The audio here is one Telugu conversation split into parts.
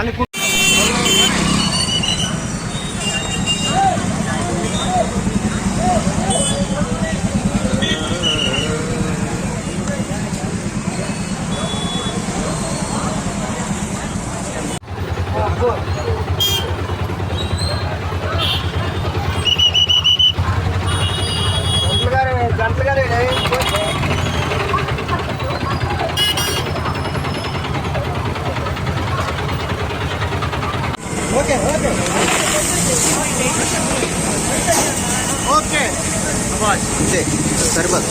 నాలుగు ઓકે બસ છે સરબત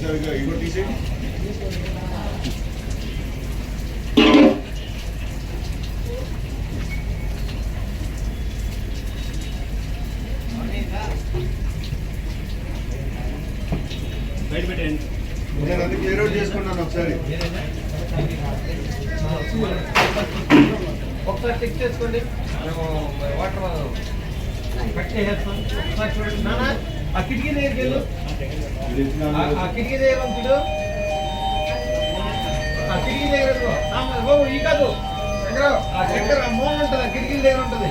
సరిపోదు ఇగో నేను అది క్లియర్ అవుట్ చేసుకున్నాను ఒకసారి. ఒకసారి చెక్ చేసుకోండి. వాటర్ ఆ కిటికీ దగ్గరికి వెళ్ళు. ఆ- కిటికీ దగ్గర ఉంచుడు ఆ కిటికీ దగ్గర బాబు ఈ కాదు. శంకరావు, ఆ శంకర్ ఆ మూల ఉంటుంది ఆ కిటికీ దగ్గర ఉంటుంది.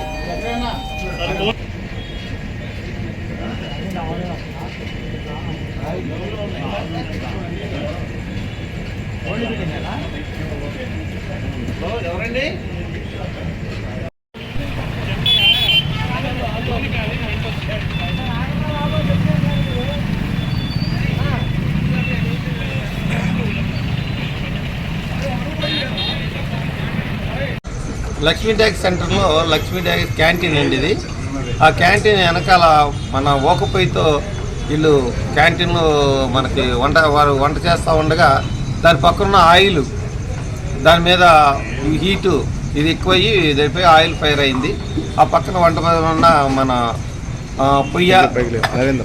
ఎవరండి లక్ష్మీ ట్యాక్స్ సెంటర్లో లక్ష్మీ ట్యాక్స్ క్యాంటీన్ అండి ఇది. ఆ క్యాంటీన్ వెనకాల మన ఓకపోయితో వీళ్ళు క్యాంటీన్లో మనకి వంట వారు వంట చేస్తూ ఉండగా దాని పక్కన ఆయిల్ దాని మీద హీటు ఇది ఎక్కువయ్యి దానిపై ఆయిల్ ఫైర్ అయింది. ఆ పక్కన వంట మీద ఉన్న మన పొయ్య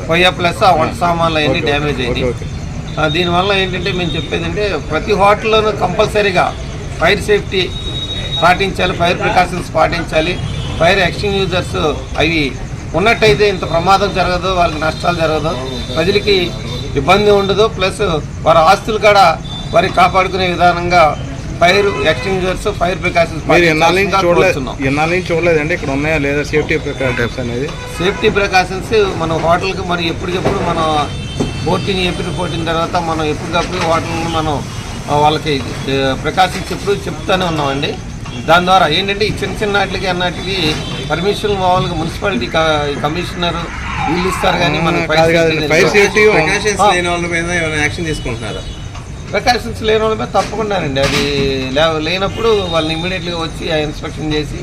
పొయ్య ప్లస్ ఆ వంట సామాన్లు అవన్నీ డ్యామేజ్ అయింది దీనివల్ల ఏంటంటే మేము చెప్పేది అంటే ప్రతి హోటల్లోనూ కంపల్సరీగా ఫైర్ సేఫ్టీ పాటించాలి ఫైర్ ప్రికాషన్స్ పాటించాలి. ఫైర్ ఎక్స్టింగ్యూజర్స్ అవి ఉన్నట్టయితే ఇంత ప్రమాదం జరగదు వాళ్ళకి నష్టాలు జరగదు ప్రజలకి ఇబ్బంది ఉండదు. ప్లస్ వారి ఆస్తులు కూడా వారి కాపాడుకునే విధానంగా ఫైర్ ఎక్స్టింగ్యూజర్స్ ఫైర్ ప్రికాషన్స్ చూడలేదండి ఇక్కడ ఉన్నాయా లేదా సేఫ్టీ ప్రికాషన్స్ అనేది? సేఫ్టీ ప్రికాషన్స్ మన హోటల్కి మనం ఎప్పటికెప్పుడు మనం ఫోర్టీన్ ఏప్రిల్ ఫోర్టీన్ తర్వాత మనం ఎప్పటికప్పుడు హోటల్ని మనం వాళ్ళకి ప్రికాషన్స్ ఎప్పుడు చెప్తూనే ఉన్నామండి. దాని ద్వారా ఏంటంటే ఈ చిన్న చిన్న వాటికి అన్నటికి పర్మిషన్ మామూలుగా మున్సిపాలిటీ కమిషనర్ వీళ్ళు ఇస్తారు కానీ మనం యాక్షన్ తీసుకుంటున్నారా? ప్రికాషన్స్ లేని వాళ్ళ మీద తప్పకుండానండి. అది లే- లేనప్పుడు వాళ్ళని ఇమీడియట్గా వచ్చి ఇన్స్పెక్షన్ చేసి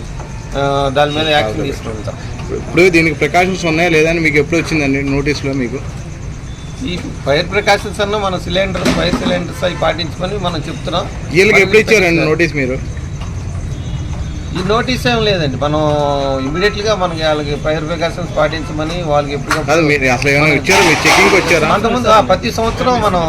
దాని మీద యాక్షన్ తీసుకుంటాం. ఇప్పుడు దీనికి ప్రికాషన్స్ ఉన్నాయా లేదా అని మీకు ఎప్పుడు వచ్చిందండి నోటీస్లో మీకు? ఈ ఫైర్ ప్రికాషన్స్ అన్న మన సిలిండర్స్ ఫైర్ సిలిండర్స్ అవి పాటించమని మనం చెప్తున్నాం. వీళ్ళకి ఎప్పుడు ఇచ్చారండి నోటీస్ మీరు? ఈ నోటీస్ ఏం లేదండి. మనం ఇమీడియట్గా మనకి వాళ్ళకి ఫైర్ ప్రికాషన్స్ పాటించమని వాళ్ళకి మీరు అసలు ఏమైనా చెకింగ్ వచ్చారా? అంతకుముందు ప్రతి సంవత్సరం మనం